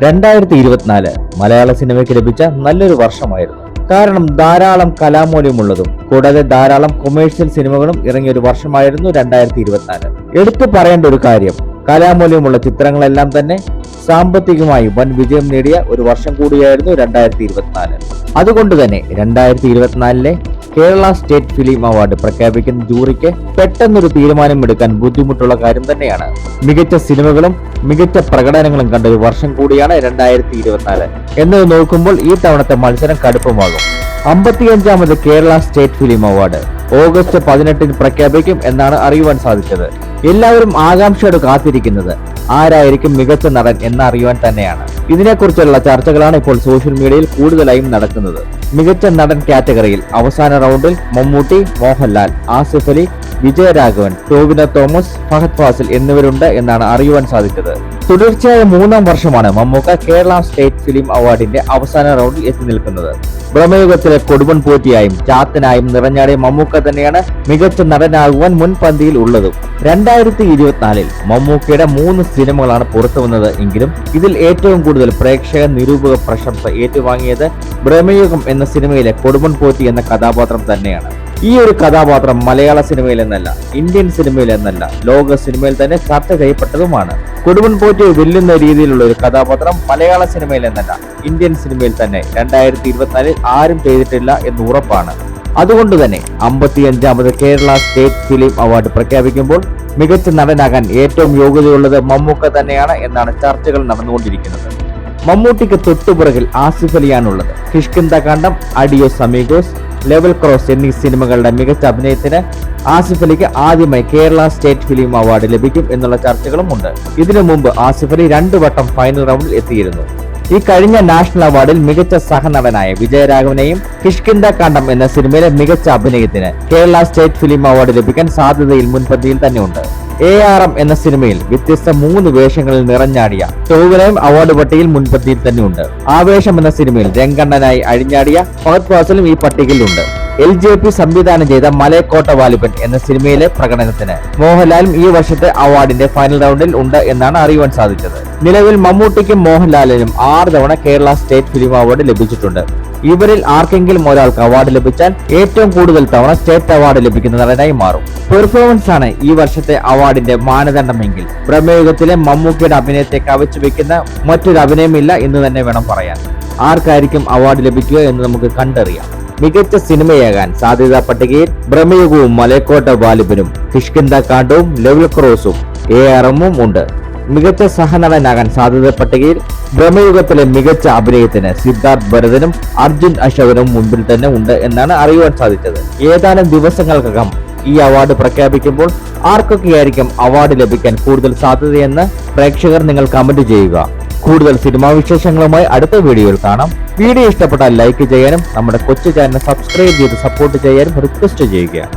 രണ്ടായിരത്തി ഇരുപത്തിനാല് മലയാള സിനിമയ്ക്ക് ലഭിച്ച നല്ലൊരു വർഷമായിരുന്നു. കാരണം ധാരാളം കലാമൂല്യമുള്ളതും കൂടാതെ ധാരാളം കൊമേഴ്ഷ്യൽ സിനിമകളും ഇറങ്ങിയ ഒരു വർഷമായിരുന്നു രണ്ടായിരത്തി ഇരുപത്തിനാല് എടുത്തു പറയേണ്ട ഒരു കാര്യം കലാമൂല്യമുള്ള ചിത്രങ്ങളെല്ലാം തന്നെ സാമ്പത്തികമായി വൻ വിജയം നേടിയ ഒരു വർഷം കൂടിയായിരുന്നു രണ്ടായിരത്തി ഇരുപത്തിനാല് അതുകൊണ്ട് തന്നെ രണ്ടായിരത്തി ഇരുപത്തിനാലിലെ കേരള സ്റ്റേറ്റ് ഫിലിം അവാർഡ് പ്രഖ്യാപിക്കുന്ന ജൂറിക്ക് പെട്ടെന്നൊരു തീരുമാനം എടുക്കാൻ ബുദ്ധിമുട്ടുള്ള കാര്യം തന്നെയാണ്. മികച്ച സിനിമകളും മികച്ച പ്രകടനങ്ങളും കണ്ട ഒരു വർഷം കൂടിയാണ് രണ്ടായിരത്തി ഇരുപത്തിനാല് എന്നത് നോക്കുമ്പോൾ ഈ തവണത്തെ മത്സരം കടുപ്പമാകും. അമ്പത്തിയഞ്ചാമത് Kerala state film award. August പതിനെട്ടിന് പ്രഖ്യാപിക്കും എന്നാണ് അറിയുവാൻ സാധിച്ചത്. എല്ലാവരും ആകാംക്ഷയോട് കാത്തിരിക്കുന്നത്. ആരായിരിക്കും മികച്ച നടൻ എന്നറിയുവാൻ തന്നെയാണ്. ഇതിനെക്കുറിച്ചുള്ള ചർച്ചകളാണ് ഇപ്പോൾ സോഷ്യൽ മീഡിയയിൽ കൂടുതലായും നടക്കുന്നത്. മികച്ച നടൻ കാറ്റഗറിയിൽ അവസാന റൗണ്ടിൽ മമ്മൂട്ടി മോഹൻലാൽ ആസിഫ് അലി വിജയരാഘവൻ ടോവിനോ തോമസ് ഫഹദ് ഫാസിൽ എന്നിവരുണ്ട് എന്നാണ് അറിയുവാൻ സാധിച്ചത്. തുടർച്ചയായ മൂന്നാം വർഷമാണ് മമ്മൂക്ക കേരള സ്റ്റേറ്റ് ഫിലിം അവാർഡിന്റെ അവസാന റൗണ്ടിൽ എത്തി നിൽക്കുന്നത്. ബ്രഹ്മയുഗത്തിലെ കൊടുമൺ പോറ്റിയായും ചാത്തനായും നിറഞ്ഞാടിയ മമ്മൂക്ക തന്നെയാണ് മികച്ച നടനാകുവാൻ മുൻപന്തിയിൽ ഉള്ളതും. രണ്ടായിരത്തി ഇരുപത്തിനാലിൽ മമ്മൂക്കയുടെ മൂന്ന് സിനിമകളാണ് പുറത്തു വന്നത് എങ്കിലും ഇതിൽ ഏറ്റവും കൂടുതൽ പ്രേക്ഷക നിരൂപക പ്രശംസ ഏറ്റുവാങ്ങിയത് ബ്രഹ്മയുഗം എന്ന സിനിമയിലെ കൊടുമൺ പോറ്റി എന്ന കഥാപാത്രം തന്നെയാണ്. ഈ ഒരു കഥാപാത്രം മലയാള സിനിമയിൽ എന്നല്ല ഇന്ത്യൻ സിനിമയിൽ എന്നല്ല ലോക സിനിമയിൽ തന്നെ ചർച്ച ചെയ്യപ്പെട്ടതുമാണ്. കൊടുമൺ പോറ്റി വെല്ലുന്ന രീതിയിലുള്ള ഒരു കഥാപാത്രം മലയാള സിനിമയിൽ എന്നല്ല ഇന്ത്യൻ സിനിമയിൽ തന്നെ രണ്ടായിരത്തി ഇരുപത്തിനാലിൽ ആരും ചെയ്തിട്ടില്ല എന്ന് ഉറപ്പാണ്. അതുകൊണ്ട് തന്നെ അമ്പത്തിയഞ്ചാമത് കേരള സ്റ്റേറ്റ് ഫിലിം അവാർഡ് പ്രഖ്യാപിക്കുമ്പോൾ മികച്ച നടനാകാൻ ഏറ്റവും യോഗ്യതയുള്ളത് മമ്മൂക്ക തന്നെയാണ് എന്നാണ് ചർച്ചകൾ നടന്നുകൊണ്ടിരിക്കുന്നത്. മമ്മൂട്ടിക്ക് തൊട്ടുപുറകിൽ Asif അലിയാണുള്ളത്. Kishkindha Kaandam Adios Amigos level cross എന്നീ സിനിമകളുടെ മികച്ച അഭിനയത്തിന് ആസിഫ് അലിക്ക് ആദ്യമായി കേരള സ്റ്റേറ്റ് ഫിലിം അവാർഡ് ലഭിക്കും എന്നുള്ള ചർച്ചകളും ഉണ്ട്. ഇതിനു മുമ്പ് ആസിഫ് അലി രണ്ടു വട്ടം ഫൈനൽ റൗണ്ടിൽ എത്തിയിരുന്നു. ഈ കഴിഞ്ഞ നാഷണൽ അവാർഡിൽ മികച്ച സഹനടനായ വിജയരാഘവനെയും കിഷ്കിന്ദ കണ്ടം എന്ന സിനിമയിലെ മികച്ച അഭിനയത്തിന് കേരള സ്റ്റേറ്റ് ഫിലിം അവാർഡ് ലഭിക്കാൻ സാധ്യതയിൽ മുൻപന്തിയിൽ തന്നെയുണ്ട്. എ ആർ എം എന്ന സിനിമയിൽ വ്യത്യസ്ത മൂന്ന് വേഷങ്ങളിൽ നിറഞ്ഞാടിയ ടോവിനയും അവാർഡ് പട്ടികയിൽ മുൻപന്തിയിൽ തന്നെയുണ്ട്. ആവേശം എന്ന സിനിമയിൽ രംഗണ്ണനായി അഴിഞ്ഞാടിയ ഫഹദ് ഫാസലും ഈ പട്ടികയിലുണ്ട്. എൽ ജെ പി സംവിധാനം ചെയ്ത മലയക്കോട്ട വാലിബൻ എന്ന സിനിമയിലെ പ്രകടനത്തിന് മോഹൻലാലും ഈ വർഷത്തെ അവാർഡിന്റെ ഫൈനൽ റൗണ്ടിൽ ഉണ്ട് എന്നാണ് അറിയുവാൻ സാധിച്ചത്. നിലവിൽ മമ്മൂട്ടിക്കും മോഹൻലാലിനും ആറ് തവണ കേരള സ്റ്റേറ്റ് ഫിലിം അവാർഡ് ലഭിച്ചിട്ടുണ്ട്. ഇവരിൽ ആർക്കെങ്കിലും ഒരാൾക്ക് അവാർഡ് ലഭിച്ചാൽ ഏറ്റവും കൂടുതൽ തവണ സ്റ്റേറ്റ് അവാർഡ് ലഭിക്കുന്ന നടനായി മാറും. പെർഫോമൻസ് ആണ് ഈ വർഷത്തെ അവാർഡിന്റെ മാനദണ്ഡമെങ്കിൽ. ബ്രഹ്മയുഗത്തിലെ മമ്മൂക്കിയുടെ അഭിനയത്തെ കവച്ചു വെക്കുന്ന മറ്റൊരു അഭിനയമില്ല എന്ന് തന്നെ വേണം പറയാൻ. ആർക്കായിരിക്കും അവാർഡ് ലഭിക്കുക എന്ന് നമുക്ക് കണ്ടറിയാം. മികച്ച സിനിമയാകാൻ സാധ്യതാ പട്ടികയിൽ ബ്രഹ്മയുഗവും മലക്കോട്ട വാലിബനും കിഷ്കിന്ദ കാണ്ടവും ലെവൽ ക്രോസും എ ആർ എമ്മും ഉണ്ട്. മികച്ച സഹനടനാകാൻ സാധ്യത പട്ടികയിൽ ബ്രഹ്മയുഗത്തിലെ മികച്ച അഭിനയത്തിന് സിദ്ധാർത്ഥ് ഭരതനും അർജുൻ അശോകനും മുൻപിൽ തന്നെ ഉണ്ട് എന്നാണ് അറിയുവാൻ സാധിച്ചത്. ഏതാനും ദിവസങ്ങൾക്കകം ഈ അവാർഡ് പ്രഖ്യാപിക്കുമ്പോൾ ആർക്കൊക്കെയായിരിക്കും അവാർഡ് ലഭിക്കാൻ കൂടുതൽ സാധ്യതയെന്ന് പ്രേക്ഷകർ നിങ്ങൾ കമന്റ് ചെയ്യുക. കൂടുതൽ സിനിമാ വിശേഷങ്ങളുമായി അടുത്ത വീഡിയോയിൽ കാണാം. വീഡിയോ ഇഷ്ടപ്പെട്ടാൽ ലൈക്ക് ചെയ്യാനും നമ്മുടെ കൊച്ചു ചാനൽ സബ്സ്ക്രൈബ് ചെയ്ത് സപ്പോർട്ട് ചെയ്യാനും റിക്വസ്റ്റ് ചെയ്യുക.